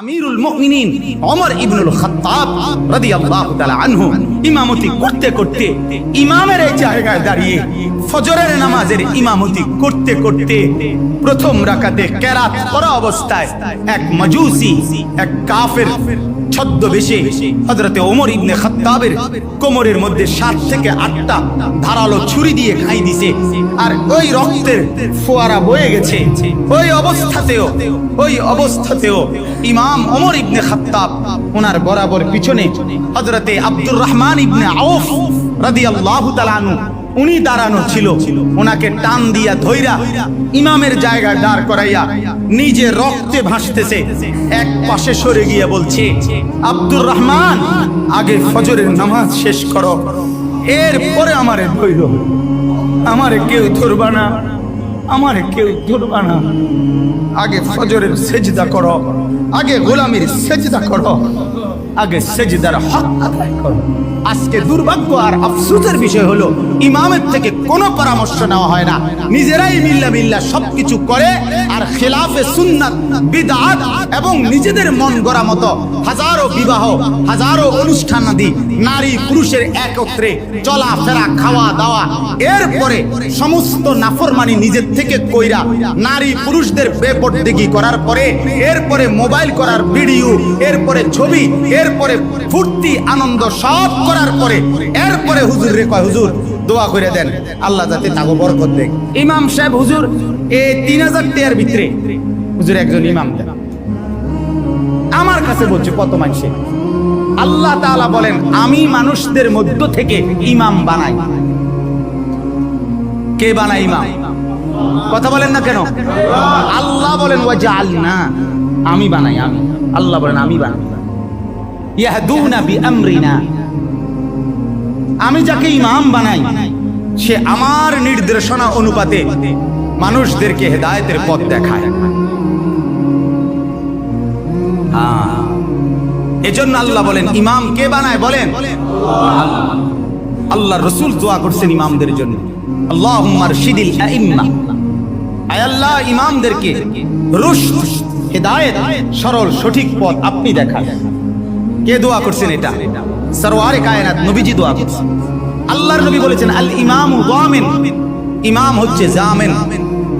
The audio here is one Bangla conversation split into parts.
আমিরুল মুমিনিন ওমর ইবনুল খাত্তাব রাদিয়াল্লাহু তাআলা আনহু ইমামতি করতে করতে, ইমামের এই জায়গায় দাঁড়িয়ে ফজরের নামাজের ইমামতি করতে করতে প্রথম রাকাতে কেরাত পড়া অবস্থায় এক মাজুসি, এক কাফের ছদ্মবেশে হযরতে ওমর ইবনে কোমরের মধ্যে সাত থেকে আটটা ধারালো ছুরি দিয়ে খাই দিছে। আর ওই রক্তের ফোয়ারা বয়ে গেছে। ওই অবস্থাতেও ওই অবস্থাতেও ইমাম ওমর ইবনে খাত্তাব ওনার বরাবর পিছনে হযরতে আব্দুর রহমান ইবনে আউফ রাদিয়াল্লাহু তাআলা উনি দাঁড়ানো ছিল। ওনাকে টান দিয়া ধইরা ইমামের জায়গায় দাঁড় করাইয়া নিজে রক্তে ভাসতেছে। এক পাশে সরে গিয়ে বলছে, আব্দুর রহমান, আগে ফজরের নামাজ শেষ করো। এরপরে আমারে ধৈর আমারে কেউ ধরবা না, আমারে কেউ ধরবা না। আগে ফজরের সেজদা করো, আগে গোলামির সেজদা করো, আগে সেজদার হক আদায় করো। আজকে দুর্ভাগ্য আর আফসোসের বিষয় হলো, ইমামের থেকে কোনো পরামর্শ নেওয়া হয় না। নিজেরাই মিল্লা মিল্লা সবকিছু করে আর খেলাফে সুন্নাত, বিদআত এবং নিজেদের মন গড়া মতো হাজারো বিবাহ, হাজারো অনুষ্ঠান আদি নারী পুরুষের একত্রে চলাফেরা খাওয়া, দাওয়া, এরপরে সমস্ত নাফরমানি নিজের থেকে কইরা নারী পুরুষদের বেপরদিগি করার পরে, এরপরে মোবাইল করার ভিডিও, এরপরে ছবি, এরপরে ফুর্তি, আনন্দ সব করার পরে, এরপরে হুজুর রে কয়, হুজুর, দোয়া করে দেন। আল্লাহ যাতে তাকে বরকত দেয়। ইমাম সাহেব, হুজুর এই তিন হাজার টিয়ার ভিতরে হুজুর একজন ইমাম দেন। আমার কাছে বলছে, কত মানুষে? আল্লাহ তাআলা বলেন, আমি মানুষদের মধ্য থেকে ইমাম বানাই। কে বানাই ইমাম? কথা বলেন না কেন? আল্লাহ বলেন, ওয়াজআলনা, আমি বানাই, আমি। আল্লাহ বলেন, আমি বানাই। ইয়াহদুনা বিআমরিনা আমি যাকে ইমাম বানাই, সে আমার নির্দেশনা অনুপাতে মানুষদেরকে হেদায়েতের পথ দেখায়। হ্যাঁ। এজন্য আল্লাহ বলেন, ইমাম কে বানায় বলেন? আল্লাহ রসুল দোয়া করছেন ইমামদের জন্য। আল্লাহ শিদিল ইমামদেরকে হেদায়েত, সরল, সঠিক পথ আপনি দেখান। কে দোয়া করছেন এটা? সরওয়ারে কায়নাত, নবীজি দোয়া আল্লাহর নবী বলেছেন, আল ইমামু দামিন। ইমাম হচ্ছে জামিন,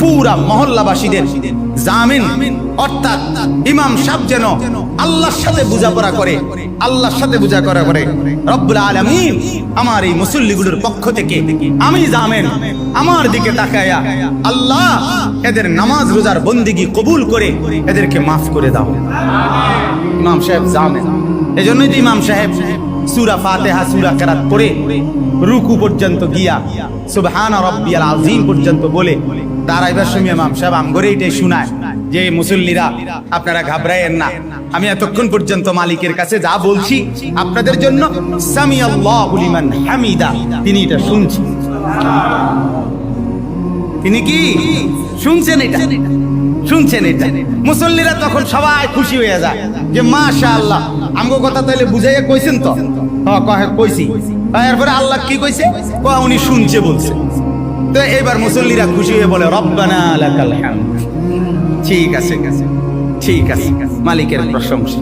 পুরা মহল্লাবাসীদের জামিন। অর্থাৎ ইমাম সাহেব যেন আল্লাহর সাথে বোঝাপড়া করে, আল্লাহর সাথে বোঝাপড়া করে। রব্বুল আলামিন আমার এই মুসল্লিগুলোর পক্ষ থেকে আমি জামেন, আমার দিকে তাকায়া আল্লাহ এদের নামাজ রোজার বন্দিগি কবুল করে এদেরকে মাফ করে দাও। ইমাম সাহেব জামেন। এজন্যই তো ইমাম সাহেব সুরা ফাতেহা, সুরা কেরাত পড়ে রুকু পর্যন্ত গিয়া, সুবহান রব্বিয়াল আযীম পর্যন্ত বলে দাঁড়াইবার সময় ইমাম সাহেব আমগরে এটাই শোনায় যে, মুসল্লিরা, আপনারা ঘাবড়ায়েন না। আমি এতক্ষণ পর্যন্ত মালিকের কাছে যা বলছি, আপনাদের জন্য সামি লিমান হামিদা। তিনি এটা শুনছেন। তিনি কি? শুনছেন এটা? শুনছেন এটা? মুসল্লিরা তখন সবাই খুশি হয়ে যায় যে মাশা আল্লাহ আমগো কথা তাইলে বুঝাইয়া কইছেন তো? হ্যাঁ কইছি। হ্যাঁ, এরপরে আল্লাহ কি কইছে? ও উনি শুনছে বলছে। তো এবার মুসল্লিরা খুশি হয়ে বলে রব্বানা লাকাল হামদ। ঠিক আছে ঠিক আছে মালিকের প্রশংসা।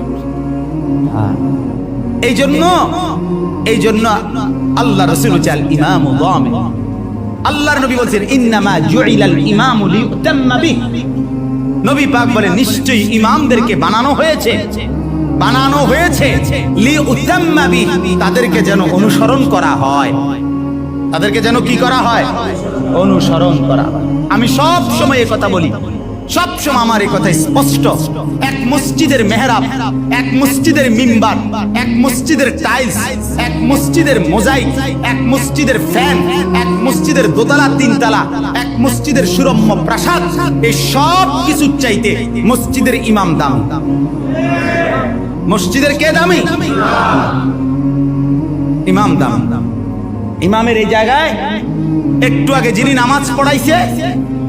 এই জন্য এই জন্য আল্লাহ রসুল চাল ইমাম আল্লাহর নবী বলছেন ইন্নামা জুইলাল ইমামু লিউতাম্মা বিহি। নবী পাক বলে, নিশ্চয়ই ইমামদেরকে বানানো হয়েছে। বানানো হয়েছে। লি বিহি, তাদেরকে যেন অনুসরণ করা হয়। তাদেরকে যেন কি করা হয়? অনুসরণ করা হয়। আমি সব সময় কথা বলি। সব সময় আমার এই কথা স্পষ্ট। এক মসজিদের মেহরাব, এক মসজিদের মিম্বার, এক মসজিদের টাইলস, এক মসজিদের মোজাইক, এক মসজিদের ফ্যান, এক মসজিদের দোতলা তিনতলা, এক মসজিদের সুরম্য প্রাসাদ, এই সব কিছু চাইতে মসজিদের ইমাম দাম। মসজিদের কে দামি? ইমাম দাম। ইমামের এই জায়গায় একটু আগে যিনি নামাজ পড়াইছে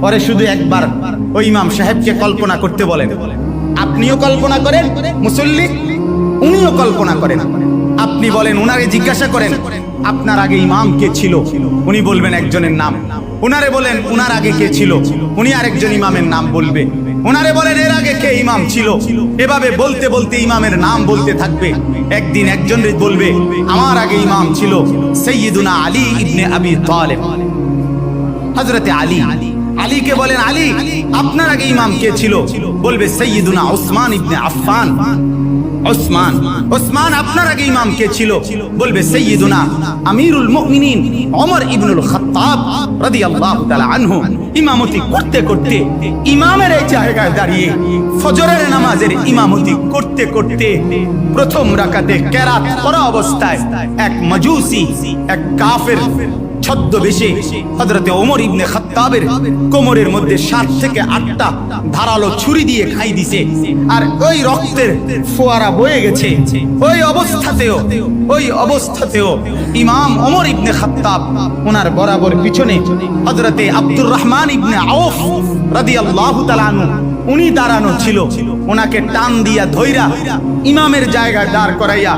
পরে শুধু একবার ওই ইমাম সাহেবকে কল্পনা করতে বলেন। আপনিও কল্পনা করেন, মুসল্লি উনিও কল্পনা করেন। আপনি বলেন, উনারে জিজ্ঞাসা করেন, আপনার আগে ইমাম কে ছিল? উনি বলবেন একজনের নাম। উনারে বলেন, উনার আগে কে ছিল? উনি আরেকজন ইমামের নাম বলবে। ওনারে বলেন, এর আগে কে ইমাম ছিল? এভাবে বলতে বলতে ইমামের নাম বলতে থাকবে। একদিন একজন বলবে, আমার আগে ইমাম ছিল সৈয়দুনা আলী ইবনে আবি তালেব। হজরতে আলী। আলীকে বলেন, আলী, আপনার আগে ইমাম কে ছিল? বলবে, সৈয়দুনা ওসমান ইবনে আফফান। ওসমান ওসমান আপনার আগে ইমাম কে ছিল? বলবে, সৈয়দুনা আমিরুল মুমিনিন ওমর ইবনুল খাত্তাব রাদিয়াল্লাহু তাআলা আনহু। ইমামতি করতে করতে, ইমামের এই জায়গায় দাঁড়িয়ে ফজরের নামাজের ইমামতি করতে করতে প্রথম রাকাতে কেরাত পড়া অবস্থায় এক মাজুসি, এক কাফের ছদ্মবেশে হযরতে ওমর ইবনে খাত্তাবের কোমরের মধ্যে সাত থেকে আটটা ধারালো ছুরি দিয়ে খাই দিছে। আর ওই রক্তের ফোয়ারা বয়ে গেছে। ওই অবস্থাতেও ওই অবস্থাতেও ইমাম ওমর ইবনে খাত্তাব ওনার বরাবর পিছনে হযরতে আব্দুর রহমান ইবনে আউফ রাদিয়াল্লাহু তাআলা উনি দাঁড়ানো ছিল। ওনাকে টান দিয়া ধইরা ইমামের জায়গায় দাঁড় করাইয়া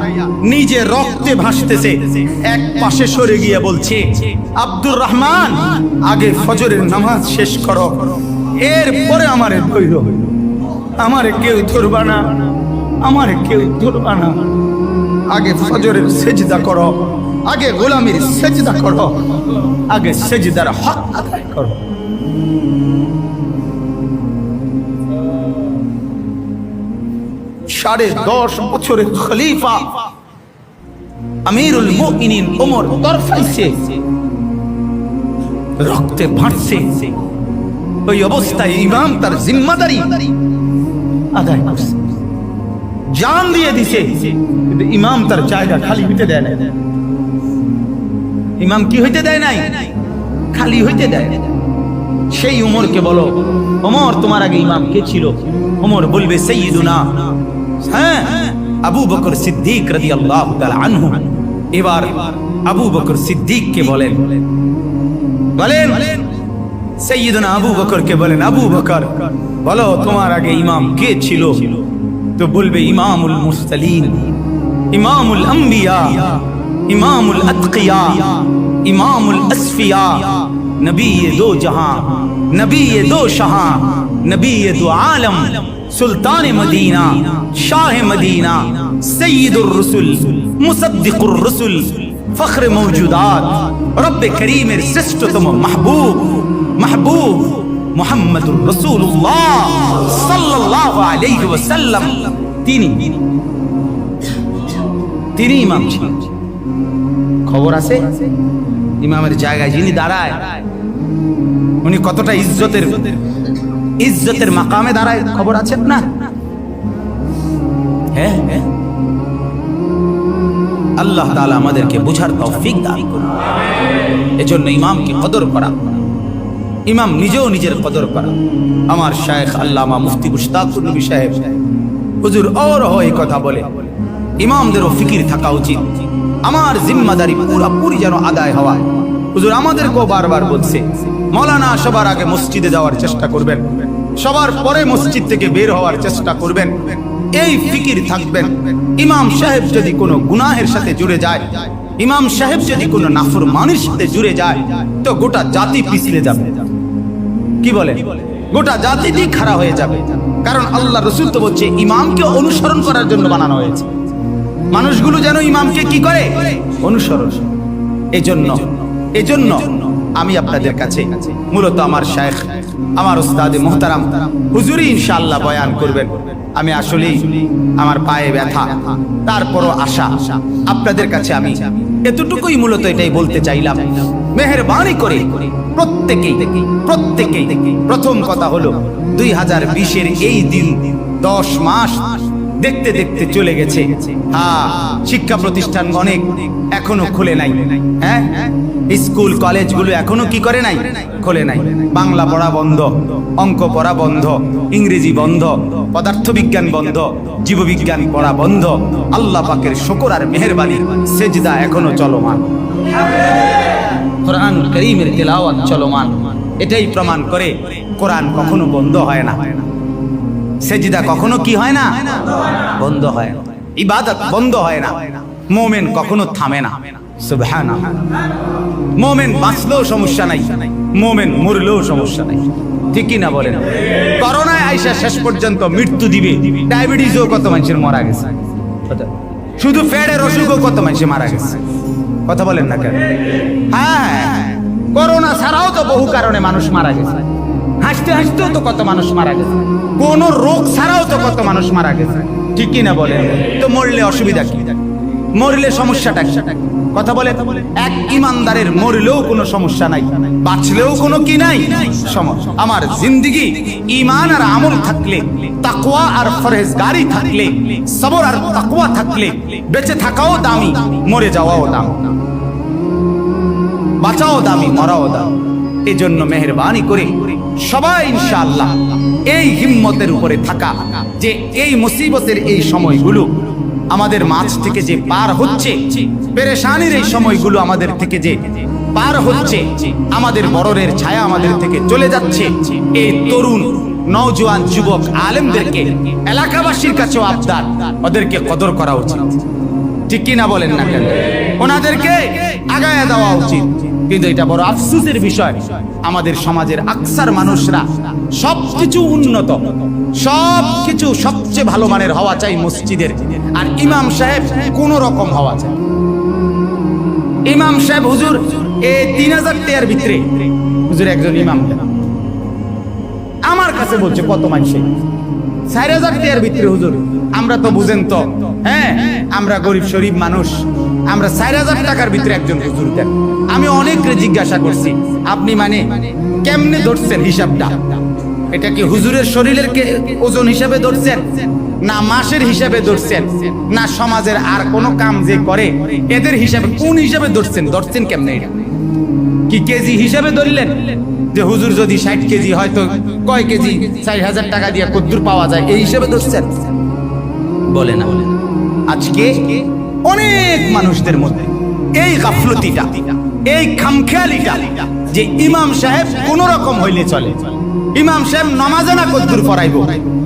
নিজে রক্তে ভাসতেছে। এক পাশে সরে গিয়ে বলছে, আব্দুর রহমান, আগে ফজরের নামাজ শেষ করো, এরপরে আমারে ধৈর আমারে কেউ ধরবা না, আমারে কেউ ধরবা না। আগে ফজরের সেজদা করো, আগে গোলামির সেজদা করো, আগে সেজদার হক আদায় করো। সাড়ে দশ বছরের খলিফা। আমিরুল মুমিনিন ওমর তরফাইছে রক্তে ভাসছে। ওই অবস্থায় ইমাম তার জিম্মাদারি আদায় করছে। জান দিয়ে দিছে ইমাম তার জায়গা খালি হইতে দেয় না ইমাম কি হইতে দেয় নাই? খালি হইতে দেয়। সেই উমরকে বলো, ওমর, তোমার আগে ইমাম কে ছিল? ওমর বলবে, সৈয়দুনা। হ্যাঁ আবু বকর সিদ্দিক রাদিয়াল্লাহু তাআলা আনহু এবার আবু বকর সিদ্দিককে বলেন বলেন সৈয়দুনা আবু বকরকে বলেন আবু বকর বলো তোমার আগে ইমাম কে ছিল তো বলবে ইমামুল মুরসালিন ইমামুল আম্বিয়া ইমামুল আতকিয়া ইমামুল আসফিয়া নবী দো জাহাं নবী দো نبی دو عالم سلطان مدینہ شاہ مدینہ سید الرسل مصدق الرسل فخر موجودات رب کریم ارسستم محبوب محبوب محمد رسول الله صلى الله عليه وسلم. تيني. تيني ইমাম ছিলেন খবর আছে ইমামের জায়গায় যিনি দাঁড়ায় উনি কতটা ইজ্জতের ইজ্জতের মাকামে দাঁড়ায় খবর আছে না হ্যাঁ হ্যাঁ। আল্লাহ তাআলা আমাদেরকে বুঝার তৌফিক দান করুন। এজন্য ইমামকে কদর করা। ইমাম নিজেও নিজের কদর করা। আমার শায়েখ আল্লামা মুফতি মুশতাকুর নবী সাহেব, হুজুর অরহ এই কথা বলে ইমামদেরও ফিকির থাকা উচিত। আমার জিম্মাদারি পুরোপুরি যেন আদায় হওয়া হুজুর আমাদেরকেও বারবার বলছে, মৌলানা সবার আগে মসজিদে যাওয়ার চেষ্টা করবেন। সবার পরে মসজিদ থেকে বের হওয়ার চেষ্টা করবেন। এই ফিকির থাকবেন। ইমাম সাহেব যদি কোনো গুনাহের সাথে জুড়ে যায়, ইমাম সাহেব যদি কোনো নাফরমানির সাথে জুড়ে যায়, তো গোটা জাতি পিছলে যাবে। কি বলে? গোটা জাতিটি খাড়া হয়ে যাবে। কারণ আল্লাহ রসুল তো বলছে, ইমামকে অনুসরণ করার জন্য বানানো হয়েছে। মানুষগুলো যেন ইমামকে কি করে? অনুসরণ। এজন্য এজন্য আমি আপনাদের কাছে মূলত আমার শেখ আমার ওস্তাদে মোহতারাম, হুজুরি ইনশাল্লাহ বয়ান করবেন। আমি আসলেই আমার পায়ে ব্যথা, তারপরও আশা। আপনাদের কাছে আমি এতটুকুই মূলত এটাই বলতে চাইলাম। মেহরবানি করে প্রত্যেকেই প্রত্যেকেই। প্রথম কথা হলো, দুই হাজার বিশের এই দিন, দশ মাস দেখতে দেখতে চলে গেছে। হ্যাঁ শিক্ষা প্রতিষ্ঠান অনেক এখনও খুলে নাই। হ্যাঁ? স্কুল, কলেজগুলো এখনও কি করে নাই? খোলে নাই। বাংলা পড়া বন্ধ, অঙ্ক পড়া বন্ধ, ইংরেজি বন্ধ, পদার্থবিজ্ঞান বন্ধ, জীববিজ্ঞান পড়া বন্ধ। আল্লাহ পাকের শকর আর মেহরবানি, সেজদা এখনও চলমান। কোরআন করিমের তেলাওয়াত চলমান। এটাই প্রমাণ করে কোরআন কখনো বন্ধ হয় না। সেজিদা কখনো কি হয় না? বন্ধ হয়। না ইবাদত বন্ধ হয় না। মোমেন কখনো থামে না। সুবহানাল্লাহ। মোমেন বাঁচলেও সমস্যা নাই। মোমেন মরলেও সমস্যা নাই। ঠিক না বলেন? করোনায় আইসা শেষ পর্যন্ত মৃত্যু দিবে। ডায়াবেটিসও কত মানুষের মারা গেছে? শুধু ফ্যাটের অসুখও কত মানুষের মারা গেছে? কথা বলেন না কেন? হ্যাঁ। করোনা ছাড়াও তো বহু কারণে মানুষ মারা গেছে। হাসতে হাসতেও তো কত মানুষ মারা গেছে। কোন রোগ ছাড়াও তো কত মানুষ মারা গেছে। ঠিক কি না বলেন? তো মরলে অসুবিধা কি? মরলে সমস্যাটা? কথা বলে এক ইমানদারের মরলেও কোনো সমস্যা নাই, বাঁচলেও কোনো কি নাই? সমস্যা আমার জিন্দিগি ইমান আর আমল থাকলে, তাকওয়া আর ফরহেজগারি থাকলে, সবর আর তাকওয়া থাকলে, বেঁচে থাকাও দামি, মরে যাওয়াও দাম। বাঁচাও দামি, মরাও দাম। এজন্য জন্য মেহরবানি করে সবাই ইনশাআল্লাহ এই হিম্মতের উপরে থাকা যে এই মুসিবতের এই সময়গুলো আমাদের মাঝ থেকে যে পার হচ্ছে, পেরেশানির এই সময়গুলো আমাদের থেকে যে পার হচ্ছে, আমাদের বড়রের ছায়া আমাদের থেকে চলে যাচ্ছে। এই তরুণ, নওজোয়ান যুবক আলেমদেরকে, এলাকাবাসীর কাছেও আবদার, ওদেরকে কদর করা উচিত। ঠিক কি না বলেন না কেন? ওনাদেরকে আগায় দেওয়া উচিত। কিন্তু এটা বড় আফসোসের বিষয়। আমাদের সমাজের আকসার মানুষরা সবকিছু উন্নত, সবকিছু সবচেয়ে ভালো মানের হওয়া চাই মসজিদের। আর ইমাম সাহেব কোন রকম হওয়া চাই ইমাম সাহেব হুজুর এই তিন হাজার টিয়ার ভিতরে। হুজুর, একজন ইমাম। আমার কাছে বলছে, কত মানুষে চার হাজার টিয়ার ভিতরে হুজুর। আমরা তো বুঝেন তো। হ্যাঁ আমরা গরিব শরীফ মানুষ। আমরা চার হাজার টাকার ভিতরে একজন হুজুর দেন। আমি অনেকরে জিজ্ঞাসা করছি, আপনি মানে কেমনে ধরছেন হিসাবটা? এটা কি হুজুরের শরীরের ওজন হিসাবে ধরছেন? না মাসের হিসাবে ধরছেন? না সমাজের আর কোনো কাম যে করে? এদের হিসাবে কোন হিসাবে ধরছেন? ধরছেন কেমনে এটা? কি কেজি হিসাবে ধরলেন? যে হুজুর যদি ষাট কেজি হয়তো কয় কেজি? চার হাজার টাকা দিয়ে কদ্দুর পাওয়া যায়, এই হিসাবে ধরছেন? বলে না। আজকে অনেক মানুষদের মধ্যে। এই গাফলতিটা এই খামখেয়ালিটা যে ইমাম সাহেব কোন রকম হইলে চলে। ইমাম সাহেব নামাজে না কদ্দুর পড়াইবো?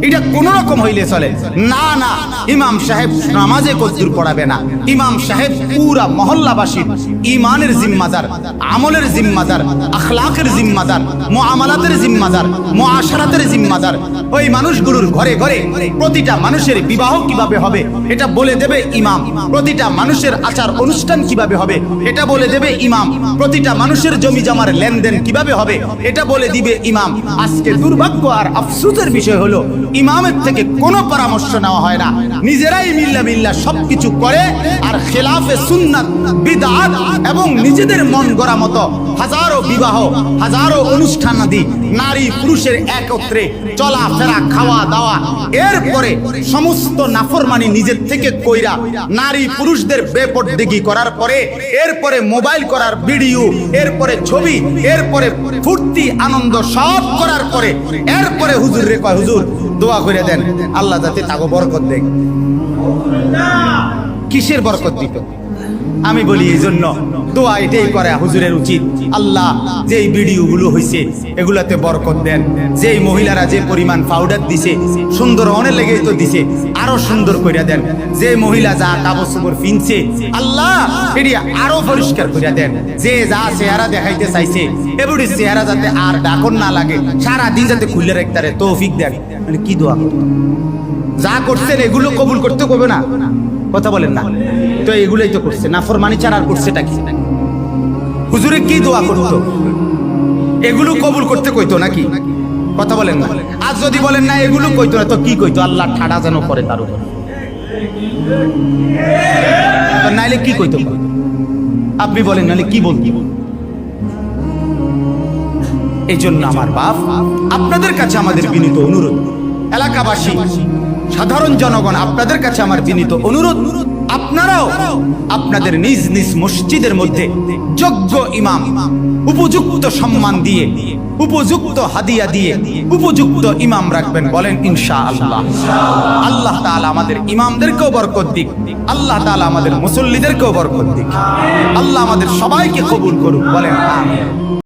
এটা কোন রকম হইলে চলে। না না, ইমাম সাহেব নামাজে কদ্দুর পড়াবে না। ইমাম সাহেব পুরা মহল্লাবাসীর ইমানের জিম্মাদার, আমলের জিম্মাদার, আখলাকের জিম্মাদার, মুআমালাতের জিম্মাদার, মুআশারাতের জিম্মাদার। ওই মানুষগুলোর ঘরে ঘরে প্রতিটা মানুষের বিবাহ কীভাবে হবে, এটা বলে দেবে ইমাম। প্রতিটা মানুষের আচার অনুষ্ঠান কীভাবে হবে, এটা বলে দেবে ইমাম। প্রতিটা মানুষের জমি জমার লেনদেন কীভাবে হবে, এটা বলে দিবে ইমাম। আজকে দুর্ভাগ্য আর আফসুসের বিষয় হলো, ইমামের থেকে কোনো পরামর্শ নেওয়া হয় না। নিজেরাই মিল্লা মিল্লা সবকিছু করে আর খেলাফে সুন্নাত বিদাত এবং নিজেদের মন গড়া মতো হাজারো বিবাহ, হাজারো অনুষ্ঠান আদি নারী পুরুষের একত্রে চলাফেরা খাওয়া, দাওয়া। এরপরে সমস্ত নাফরমানি নিজের থেকে কইরা নারী পুরুষদের বেপরদিগি করার পরে, এরপরে মোবাইল করার ভিডিও, এরপরে ছবি, এরপরে ফুর্তি, আনন্দ সব করার পরে, এরপরে হুজুর রে কয়, হুজুর, দোয়া করে দেন। আল্লাহ যাতে তাগো বরকত দেয়। কিসের বরকত দিত? আমি বলি এই জন্য দোয়া এটাই করে হুজুরের উচিত। আল্লাহ যেই ভিডিওগুলো হইছে, এগুলাতে বরকত দেন। যেই মহিলারা যে পরিমাণ পাউডার দিছে, সুন্দর অনেক লেগেই তো দিছে, আরও সুন্দর কইরা দেন। যে মহিলা যা চোপড় ফিনছে, আল্লাহ এটি আরও পরিষ্কার কইরা দেন। যে যা চেহারা দেখাইতে চাইছে এবারে চেহারা যাতে আর ডাকন না লাগে, সারা দিন যাতে খুলে রাখতে তৌফিক দেন। মানে কি দোয়া? যা করছেন, এগুলো কবুল করতে কবে না। কথা বলেন না। তো এগুলোই তো করছে না হুজুরে কি দোয়া করতো? এগুলো কবুল করতে কইতো নাকি? কথা বলেন না। যদি বলেন না, এগুলো কইতো না, তো কি কইতো? আল্লাহ ঠাডা যেন করে তার উপর। নাইলে কি কইতো? আপনি বলেন নাহলে কি বল এই জন্য আমার বাপ, আপনাদের কাছে আমাদের বিনীত অনুরোধ। এলাকাবাসী, সাধারণ জনগণ, আপনাদের কাছে আমার বিনীত অনুরোধ। আপনারাও আপনাদের নিজ নিজ মসজিদের মধ্যে যোগ্য ইমাম, উপযুক্ত সম্মান দিয়ে, উপযুক্ত হাদিয়া দিয়ে, উপযুক্ত ইমাম রাখবেন বলেন ইনশা আল্লাহ আল্লাহ তাআলা আমাদের ইমামদেরকেও বরকত দিক, আল্লাহ তাআলা আমাদের মুসল্লিদেরকেও বরকত দিক। আল্লাহ আমাদের সবাইকে কবুল করুক বলেন, আমিন।